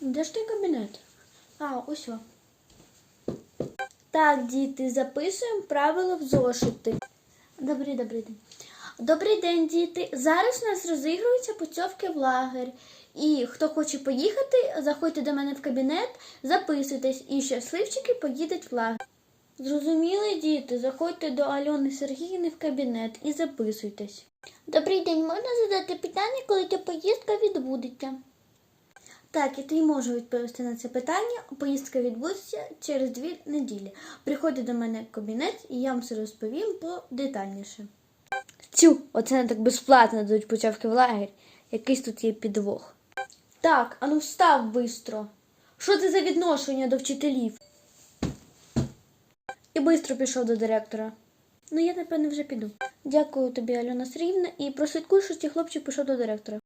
Де ж той кабінет? А, ось. о. Так, діти, записуємо правила в зошити. Добрий, добрий день. Добрий день, діти. Зараз у нас розігруються путівки в лагерь. І хто хоче поїхати, заходьте до мене в кабінет, записуйтесь, і щасливчики поїдуть в лагерь. Зрозуміли, діти, заходьте до Альони Сергіївни в кабінет і записуйтесь. Добрий день, можна задати питання, коли ця поїздка відбудеться? Так, і ти можу відповісти на це питання. Поїздка відбудеться через дві неділі. Приходьте до мене в кабінет і я вам все розповім подетальніше. Цю, оце не так безплатно дадуть путівки в лагерь. Якийсь тут є підвох. Так, ану встав бистро. Що це за відношення до вчителів? І бистро пішов до директора. Ну, я, напевно, вже піду. Дякую тобі, Альона Срівна, і прослідкуй, що ці хлопчик пішов до директора.